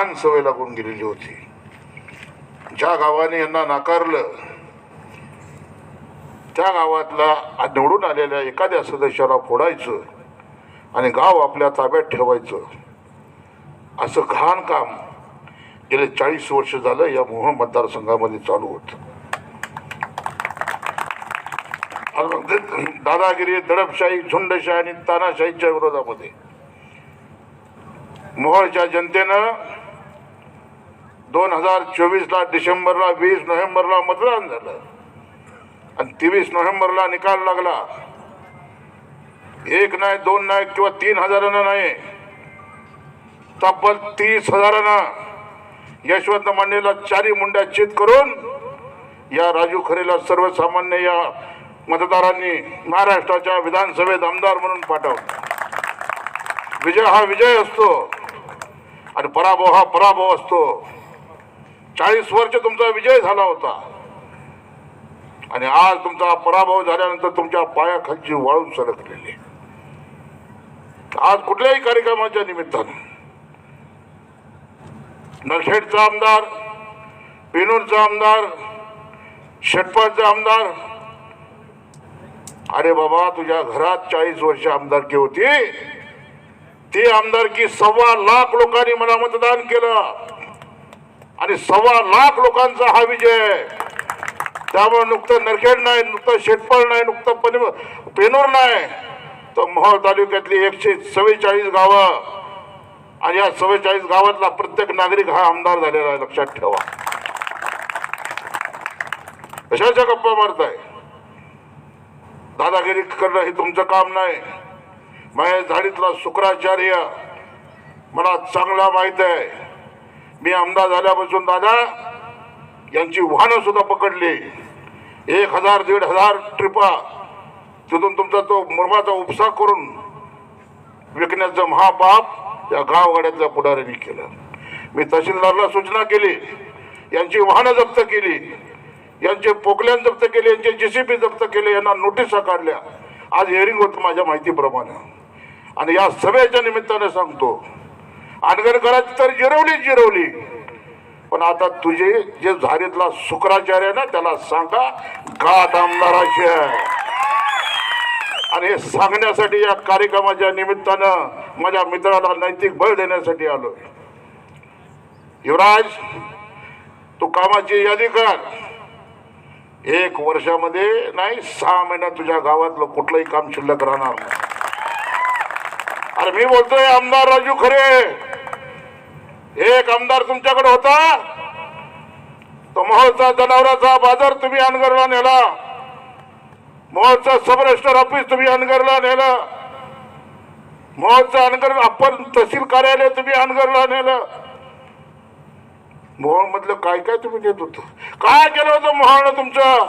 घाण सवय लागून गेलेली होती. ज्या गावाने यांना नाकारलं त्या गावातला निवडून आलेल्या एखाद्या सदस्याला फोडायचं आणि गाव आपल्या ताब्यात ठेवायचं असं घाण काम गेले चाळीस वर्ष झालं या मोहन मतदारसंघामध्ये चालू होतं. दादागिरी दडपशाही झुंडशाही आणि तानाशाहीच्या विरोधामध्ये मोहळच्या जनतेनं दोन हजार चोवीसला डिसेंबरला वीस नोव्हेंबरला मतदान झालं. आणि तेवीस नोव्हेंबरला निकाल लागला. एक नाही दोन नाही किंवा तीन हजारानं नाही. तब्बल तीस हजारानं. यशवंत मांडेला चारी मुंड्या चित करून या राजू खरेला सर्वसामान्य या मतदारांनी महाराष्ट्राच्या विधानसभेत आमदार म्हणून पाठवलं. विजय हा विजय असतो. आणि पराभव हा पराभव असतो. चाळीस वर्ष तुमचा विजय झाला होता. आणि आज तुमचा पराभव झाल्यानंतर तुमच्या पायाखालची वाळू सरकलेली. आज कुठल्याही कार्यक्रमाच्या निमित्तानं. नरखेडचा आमदार पेनूरचा आमदार शेटपाळचा आमदार. अरे बाबा तुझ्या घरात चाळीस वर्ष आमदारकी होती. ती आमदारकी सव्वा लाख लोकांनी मला मतदान केलं. आणि सव्वा लाख लोकांचा हा विजय. त्यामुळे नुकतं नरखेड नाही नुकतं शेटफळ नाही नुकतं पन- पेनूर नाही. तर मोहोळ तालुक्यातली एकशे चव्वेचाळीस गावं आणि या चव्वेचाळीस गावातला प्रत्येक नागरिक हा आमदार झालेला आहे लक्षात ठेवा. कशाच्या गप्पा मारताय? दादागिरी करणं हे तुमचं काम नाही. माझ्या झाडीतला शुक्राचार्य मला चांगला माहीत आहे. मी आमदार झाल्यापासून दादा यांची वाहनं सुद्धा पकडली. एक हजार दीड हजार ट्रिपा तिथून तुमचा तो मुरमाचा उपसा करून विकण्याचं महापाप या गावगाड्यातल्या पुढाऱ्यांनी केलं. मी तहसीलदारला सूचना केली. यांची वाहनं जप्त केली. यांचे पोकल्यान जप्त केले यांचे जेसीबी जप्त केले यांना नोटिसा काढल्या आज हिअरिंग होतं माझ्या माहितीप्रमाणे. आणि या सभेच्या निमित्ताने सांगतो अनगर तर जिरवली जिरवली. पण आता तुझे जे झारीतला शुक्राचार्य आहे ना त्याला सांगा गाठ आमदाराची आणि हे सांगण्यासाठी या कार्यक्रमाच्या निमित्तानं माझ्या मित्राला नैतिक बळ देण्यासाठी आलोय. युवराज तू कामाची यादी कर. एक वर्षामध्ये नाही सहा महिन्यात तुझ्या गावातलं कुठलंही काम शिल्लक राहणार नाही. अरे मी बोलतोय आमदार राजू खरे. एक आमदार तुमच्याकडे होता? तो मोहोळचा जनावराचा बाजार तुम्ही अनगरला नेला. मोहोळचं सब रजिस्टर ऑफिस तुम्ही अनगरला नेलं. मोहोळचं अनगर अप्पर तहसील कार्यालय तुम्ही अनगरला नेलं. मोहोळ मधलं काय काय तुम्ही देत होत? काय केलं होतं मोहोळनं तुमचं?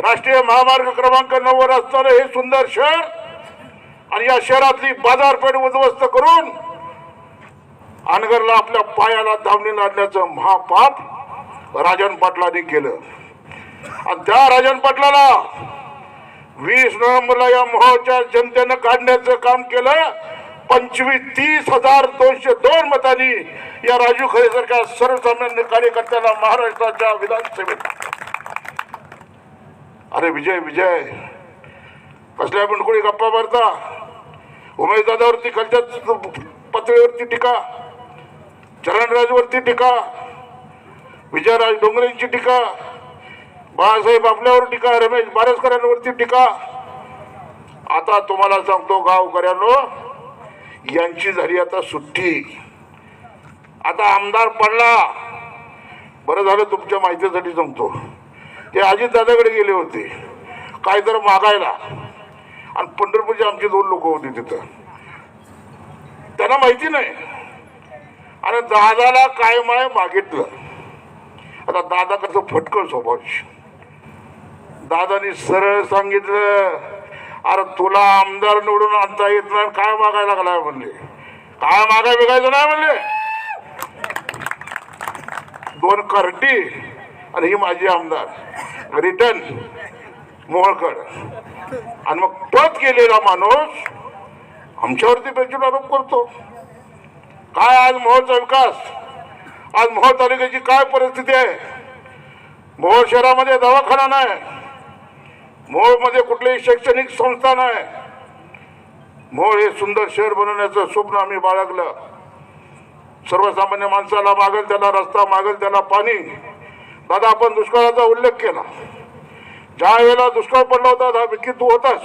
राष्ट्रीय महामार्ग क्रमांक नऊ वर असणारं हे सुंदर शहर आणि या शहरातली बाजारपेठ उद्ध्वस्त करून अनगरला आपल्या पायाला धावणी लादण्याचं महापाप राजन पाटलांनी केलं. आणि त्या राजन पाटलाला वीस नोव्हेंबरला या मोहोळच्या जनतेनं काढण्याचं काम केलं. पंचवीस तीस हजार दोनशे दोन मतांनी या राजू खरे सारख्या सर्वसामान्य कार्यकर्त्याला महाराष्ट्राच्या विधानसभेत. अरे विजय विजय. कसल्या बिंडकुळी गप्पा मारता? उमेश दादावरती खालच्या पातळीवरती टीका. चरणराजवरती टीका विजयराज डोंगरेंची टीका बाळासाहेब आपल्यावर टीका रमेश बारसकरांवरती टीका. आता तुम्हाला सांगतो गावकऱ्यांनो यांची झाली आता सुट्टी. आता आमदार पडला. बरं झालं तुमच्या माहितीसाठी सांगतो. ते अजित दादाकडे गेले होते. काय तर मागायला. आणि पंढरपूरचे आमचे दोन लोक होते तिथं. त्यांना माहिती नाही. आणि दादाला काय माय मागितलं? आता दादा कसं फटकळ स्वभाव दादानी सरळ सांगितलं अरे तुला आमदार निवडून आणता येत नाही काय मागायला लागलाय? म्हणले. काय मागाय बिगायचं नाही म्हणले. दोन करटी आणि ही माझी आमदार. रिटर्न मोहळकड आणि मग पत गेलेला माणूस आमच्यावरती बेचून आरोप करतो. काय आज मोहोळचा विकास आज मोहोळ तालुक्याची काय परिस्थिती आहे? मोहोळ शहरामध्ये दवाखाना नाही. मोहोळमध्ये कुठलीही शैक्षणिक संस्था नाही. मोहोळ हे सुंदर शहर बनवण्याचं स्वप्न आम्ही बाळगलं. सर्वसामान्य माणसाला मागेल त्याला रस्ता मागेल त्याला पाणी. दादा आपण दुष्काळाचा उल्लेख केला. ज्या वेळेला दुष्काळ पडला होता दहा विकी तू होताच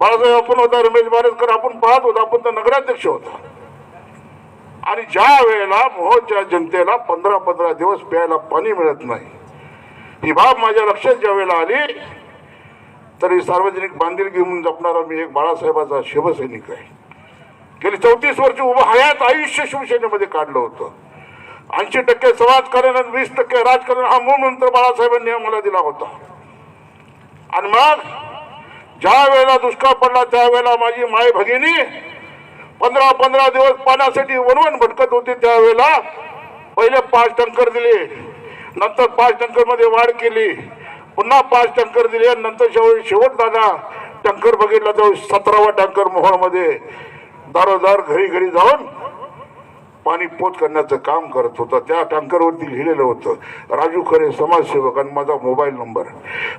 बाळासाहेब आपण होता रमेश बारेजकर आपण पाहत होता आपण तर नगराध्यक्ष होता. आणि ज्या वेळेला मोहोळच्या जनतेला पंधरा पंधरा दिवस प्यायला पाणी मिळत नाही ही बाब माझ्या लक्षात ज्या वेळेला आली तरी सार्वजनिक बांधील घेऊन जपणारा मी एक बाळासाहेबाचा शिवसैनिक आहे. गेली चौतीस वर्ष उभं हयात आयुष्य शिवसेनेमध्ये काढलं होतं. ऐंशी टक्के समाजकारण आणि वीस टक्के राजकारण हा मूळ मंत्र बाळासाहेबांनी आम्हाला दिला होता. आणि मग ज्या वेळेला दुष्काळ पडला त्यावेळेला माझी माय भगिनी पंधरा पंधरा दिवस पाण्यासाठी वणवण भटकत होती त्यावेळेला. पहिले पाच टंकर दिले नंतर पाच टंकरमध्ये वाढ केली. पुन्हा पाच टंकर दिले आणि नंतर शेवट शेवट दादा टंकर बघितला जाऊ सतरावा टंकर मोहळमध्ये. दारोदार घरी घरी जाऊन पाणी पोच करण्याचं काम करत होतं. त्या टँकरवरती लिहिलेलं होतं राजू खरे समाजसेवक आणि माझा मोबाईल नंबर.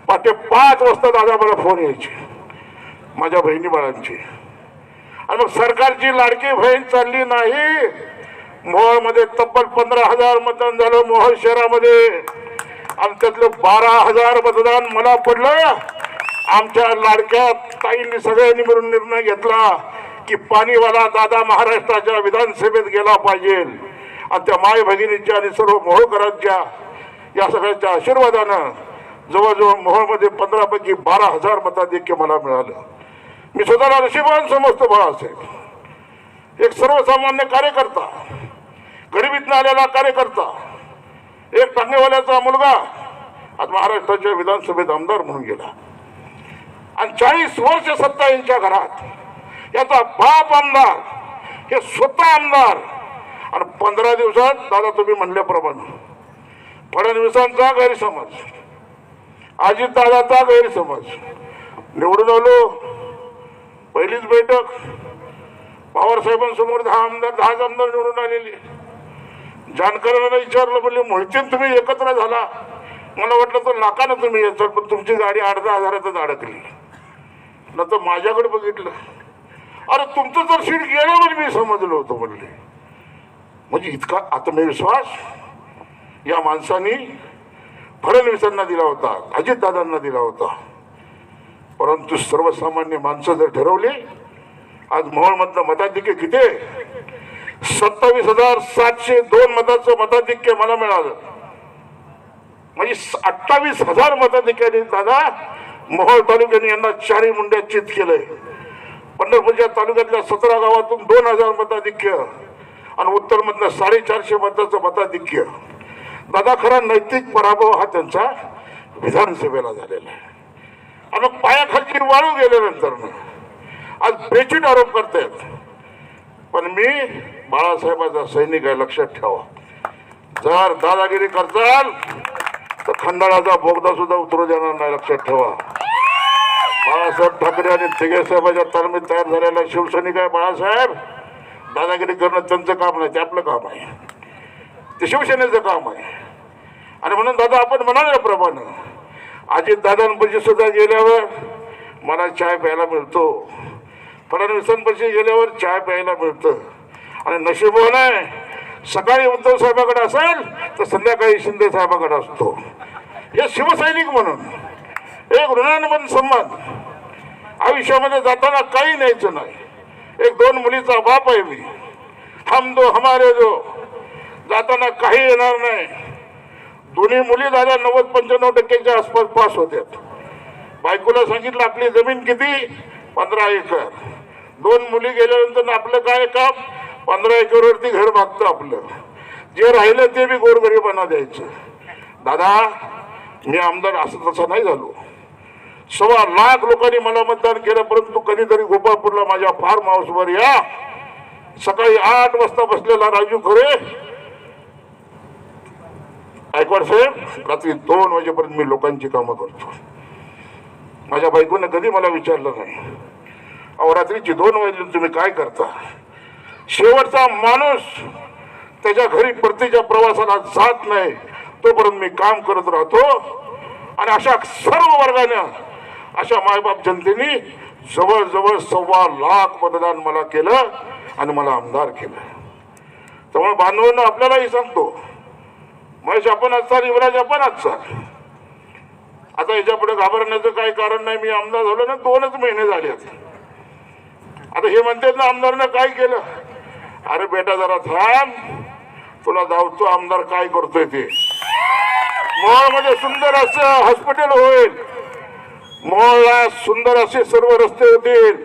पहाटे पाच वाजता दादा मला फोन यायचे माझ्या बहिणी बाळांची. आणि मग सरकारची लाडकी बहीण चालली नाही. मोहळमध्ये तब्बल पंधरा हजार मतदान झालं मोहळ शहरामध्ये. आणि त्यातलं बारा हजार मतदान मला पडलं. आमच्या लाडक्या ताईंनी सगळ्यांनी मिळून निर्णय घेतला की पाणीवाला दादा महाराष्ट्राच्या विधानसभेत गेला पाहिजे. आणि त्या माय भगिनीच्या आणि सर्व मोहोळकरांच्या या सगळ्यांच्या आशीर्वादानं जवळजवळ मोहोळमध्ये पंधरापैकी बारा हजार मताधिक्य मला मिळालं. मी स्वतःला नशिबान समजतो बाळासाहेब. एक सर्वसामान्य कार्यकर्ता गरिबीतनं आलेला कार्यकर्ता एक टाकणेवाल्याचा मुलगा आज महाराष्ट्राच्या विधानसभेत आमदार म्हणून गेला. आणि चाळीस वर्ष सत्ता यांच्या घरात याचा बाप आमदार हे स्वतः आमदार. आणि पंधरा दिवसात दादा तुम्ही म्हणल्याप्रमाणे फडणवीसांचा गैरसमज अजितदादाचा गैरसमज. निवडून आलो पहिलीच बैठक. पवारसाहेबांसमोर दहा आमदार दहाच आमदार निवडून आलेले. जानकरांना विचारलं म्हणजे मोहितीन तुम्ही एकत्र झाला. मला वाटलं तर लाखानं तुम्ही याचाल पण तुमची गाडी अर्धा हजारातच अडकली. नंतर माझ्याकडे बघितलं. अरे तुमचं जर सीट गेलं म्हणजे मी समजलं होतं म्हणले. म्हणजे इतका आत्मविश्वास या माणसानी फडणवीसांना दिला होता अजितदादांना दिला होता. परंतु सर्वसामान्य माणसं जर ठरवली आज मोहोळमधलं मताधिक्य किती सत्तावीस हजार सातशे दोन मताचं मताधिक्य मला मिळालं. म्हणजे अठ्ठावीस हजार मताधिक्याने दादा मोहोळ तालुक्याने यांना चारही मुंड्या चित केलंय. पंढरपूरच्या तालुक्यातल्या सतरा गावातून दोन हजार मताधिक्य आणि उत्तरमधलं साडेचारशे मताचं मताधिक्य. दादा खरा नैतिक पराभव हा त्यांचा विधानसभेला झालेला आहे. आणि पायाखालची वाळू गेल्यानंतर आज बेचिट आरोप करतायत. पण मी बाळासाहेबाचा सैनिक आहे लक्षात ठेवा. जर दादागिरी करताल तर खंडाळाचा बोगदा सुद्धा उतरू देणार नाही लक्षात ठेवा. बाळासाहेब ठाकरे आणि तिघेसाहेबाच्या तालमीत तयार झालेला शिवसैनिक आहे बाळासाहेब. दादागिरी करणं त्यांचं काम नाही ते आपलं काम आहे. ते शिवसेनेचं काम आहे. आणि म्हणून दादा आपण म्हणाल्याप्रमाणे अजित दादांपाशी सुद्धा गेल्यावर मला चाय प्यायला मिळतो. फडणवीसांपाशी गेल्यावर चाय प्यायला मिळतं. आणि नशीबवान आहे. सकाळी उद्धव साहेबाकडे असेल तर संध्याकाळी शिंदे साहेबाकडे असतो. हे शिवसैनिक म्हणून. एक ऋणानुबंध संबंध. आयुष्यामध्ये जाताना काही न्यायचं नाही. एक दोन मुलीचा बाप आहे मी. हम दो हमारे जो जाताना काही येणार नाही. दोन्ही मुली दादा नव्वद पंच्याण्णव टक्क्याच्या आसपास पास होत्या बायकोला सांगितलं आपली जमीन किती? पंधरा एकर. दोन मुली गेल्यानंतर आपलं काय काम? पंधरा एकरवरती घर मागतं आपलं. जे राहिलं ते बी गोरगरिबांना द्यायचं. दादा मी आमदार असं तसं नाही झालो. सव्वा लाख लोकांनी मला मतदान केलं परंतु कधीतरी गोपाळपूरला माझ्या फार्म हाऊसवर या. सकाळी आठ वाजता बसलेला राजू खरे गायकवाड साहेब रात्री दोन वाजेपर्यंत मी लोकांची कामं करतो. माझ्या बायकोनं कधी मला विचारलं नाही. अहो रात्रीची दोन वाजले तुम्ही काय करता? शेवटचा माणूस त्याच्या घरी परतीच्या प्रवासाला जात नाही. तोपर्यंत मी काम करत राहतो आणि अशा सर्व वर्गाने अशा मायबाप जनतेने जवळजवळ सव्वा लाख मतदान मला केलं आणि मला आमदार केलं. त्यामुळे बांधवांना आपल्यालाही सांगतो महेश आपण चाल युवराज आपण आता याच्यापुढे घाबरण्याचं काही कारण नाही. मी आमदार झालो ना दोनच महिने झाले आता. हे म्हणतात ना आमदारनं काय केलं? अरे बेटा जरा थांब. तुला धावतो आमदार काय करतोय ते. मोहोळमध्ये म्हणजे सुंदर असं हॉस्पिटल होईल. मोहोळला सुंदर असे सर्व रस्ते होतील.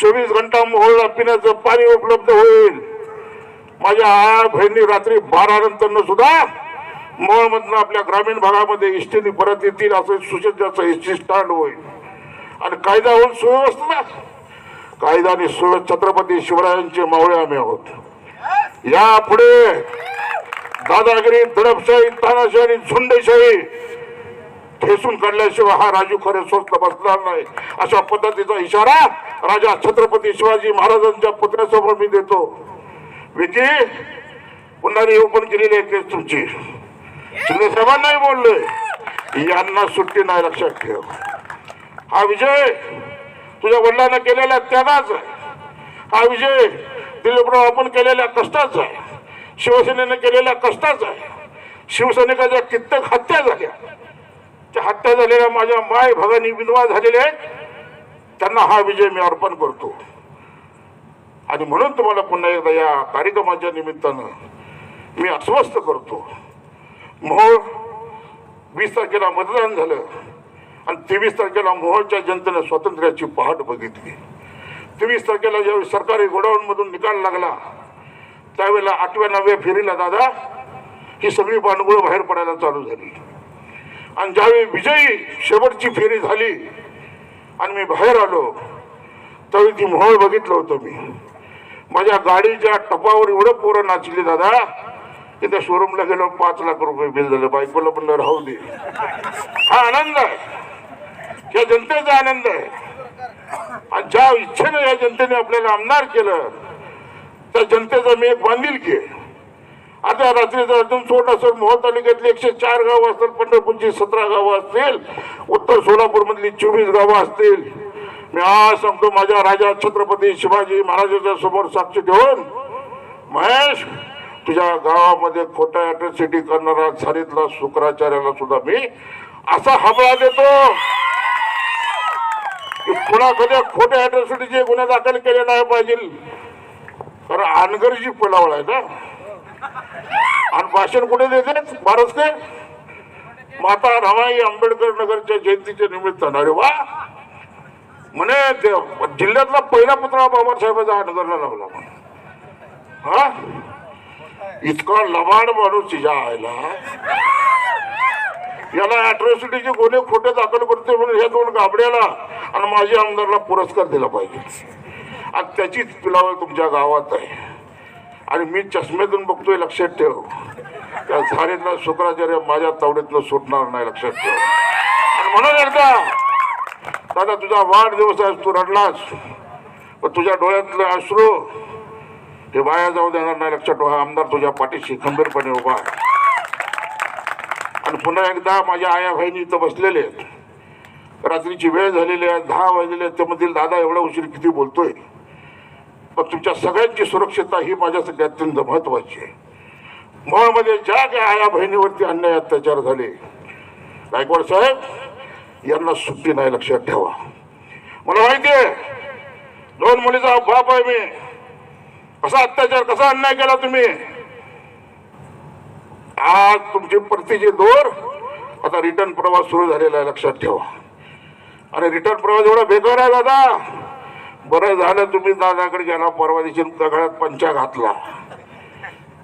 चोवीस घंटा मोहळला पिण्याचं पाणी उपलब्ध होईल. माझ्या आई बहिणी रात्री बारा नंतर सुद्धा मोहोळमधनं आपल्या ग्रामीण भागामध्ये इष्टीने परत येतील असं सुसज्जाचं एसटी स्टँड होईल. आणि कायदा होऊन सुव्यवस्था कायदा आणि सुव्यवस्था छत्रपती शिवरायांचे मावळे आम्ही आहोत. यापुढे दादागिरी दडपशाही तानाशाही आणि झुंडेशाही ठेसून काढल्याशिवाय हा राजू खरे स्वस्त बसणार नाही. अशा पद्धतीचा इशारा राजा छत्रपती शिवाजी महाराजांच्या पुतळ्यासमोर मी देतो. विकी पुन्हा ओपन केलेली आहे केस तुमची. शिंदे साहेबांनाही बोलले यांना सुट्टी नाही लक्षात ठेव. हा विजय तुझ्या वडिलांना केलेल्या त्यागाच आहे. हा विजय दिलीपराव आपण केलेल्या कष्टाचा आहे. शिवसेनेनं केलेल्या कष्टाचा आहे. शिवसैनिकाच्या कित्येक हत्या झाल्या. त्या हत्या झालेल्या माझ्या माय भगानी विधवा झालेल्या आहेत. त्यांना हा विजय मी अर्पण करतो. आणि म्हणून तुम्हाला पुन्हा एकदा या कार्यक्रमाच्या निमित्तानं मी अस्वस्थ करतो. मोहोळ वीस तारखेला मतदान झालं आणि तेवीस तारखेला मोहोळच्या जनतेनं स्वातंत्र्याची पहाट बघितली. तेवीस तारखेला ज्यावेळी सरकारी गोडाऊनमधून निकाल लागला त्यावेळेला आठव्या नवव्या फेरीला दादा ही सगळी पाणगुळ बाहेर पडायला चालू झाली. आणि ज्यावेळी विजयी शेवटची फेरी झाली आणि मी बाहेर आलो त्यावेळी ती मोहोळ बघितलं होतं मी. माझ्या गाडीच्या टपावर एवढं पोरं नाचली दादा की त्या शोरूमला गेलो पाच लाख रुपये बिल झालं. बायकोला म्हणलं राहू दे. हा आनंद आहे. या जनतेचा आनंद आहे. आणि ज्या इच्छेने या जनतेने आपल्याला आमदार केलं त्या जनतेचा मी एक बांधील की. आता रात्रीचा अजून सोड असेल मोहोळ तालुक्यातली एकशे चार गावं असतील पंढरपूरची सतरा गावं असतील उत्तर सोलापूरमधली चोवीस गावं असतील. मी आज सांगतो माझ्या राजा छत्रपती शिवाजी महाराजांच्या समोर साक्षी ठेवून महेश तुझ्या गावामध्ये खोट्या अॅट्रॉसिटी करणारा झारीतला शुक्राचार्याला सुद्धा मी असा हमला देतो. कुणाकडे पुन्हा खोट्या अॅट्रॉसिटीचे गुन्हे दाखल केले नाही पाहिजे. कारण आनगरजी पिलावळ आहे ना. आणि भाषण कुठे देते भारत ते माता रमाई आंबेडकर नगरच्या जयंतीच्या निमित्तानं. अरे वा! म्हणे ते जिल्ह्यातला पहिला पुतळा बाबासाहेबाचा नगरला लावला म्हणे हा? इतका लबाड माणूस तिच्या आयला याला अॅट्रॉसिटीचे गुन्हे खोटे दाखल करते म्हणून ह्या दोन गाबड्याला आणि माझ्या आमदारला पुरस्कार दिला पाहिजे. आणि त्याचीच पिलावळ तुमच्या गावात आहे. आणि मी चष्म्यातून बघतोय लक्षात ठेव. त्या झारीतला शुक्राचार्य माझ्या तावडीतनं सुटणार नाही लक्षात ठेव. आणि म्हणून एकदा दादा तुझा वाढदिवस आहे तू रडलास पण तुझ्या डोळ्यातले अश्रू हे वाया जाऊ देणार नाही लक्षात ठेवा. आमदार तुझ्या पाठीशी खंबीरपणे उभा आहे. आणि पुन्हा एकदा माझ्या आया बहिणी इथं बसलेले आहेत. रात्रीची वेळ झालेली आहे दहा वाजलेले आहेत. त्यामधील दादा एवढा उशीर किती बोलतोय? पण तुमच्या सगळ्यांची सुरक्षितता ही माझ्यासाठी अत्यंत महत्वाची आहे. मोहमध्ये ज्या काही आया बहिणीवरती अन्याय अत्याचार झाले गायकवाड साहेब यांना सुट्टी नाही लक्षात ठेवा. मला माहिती आहे दोन मुलीचा बाप आहे मी. कसा अत्याचार कसा अन्याय केला तुम्ही? आज तुमची परतीची दोर आता रिटर्न प्रवास सुरू झालेला आहे लक्षात ठेवा. आणि रिटर्न प्रवास एवढा बेकार आहे दादा. बरं झालं तुम्ही दादाकडे गेला परवा दिवशी दगडात पंचा घातला.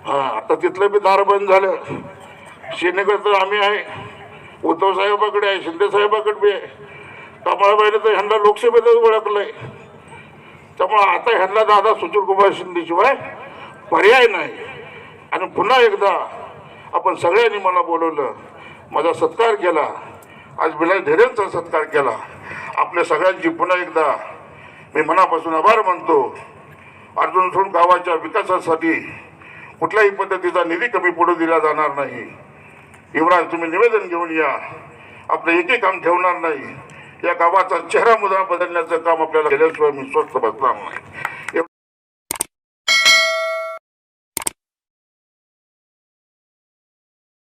हा आता तिथलं बी दार बंद झालं. सेनेकडे तर आम्ही आहे. उद्धव साहेबाकडे आहे शिंदे साहेबाकडे बी आहे. कमळाबाईने तर ह्यांना लोकसभेतच ओळखलंय. त्यामुळे आता ह्यांना दादा सुशीलकुमार शिंदेशिवाय पर्याय नाही. आणि पुन्हा एकदा आपण सगळ्यांनी मला बोलवलं माझा सत्कार केला. आज बिलाल ढेरेंचा सत्कार केला. आपल्या सगळ्यांची पुन्हा एकदा मी मनापासून आभार मानतो. अर्जुन सोडून गावाच्या विकासासाठी कुठल्याही पद्धतीचा निधी कमी पडू दिला जाणार नाही. युवराज तुम्ही निवेदन घेऊन या. आपलं एकही काम ठेवणार नाही. या गावाचा चेहरा मुद्रा बदलण्याचं काम आपल्याला केल्याशिवाय मी स्वस्त बसणार नाही.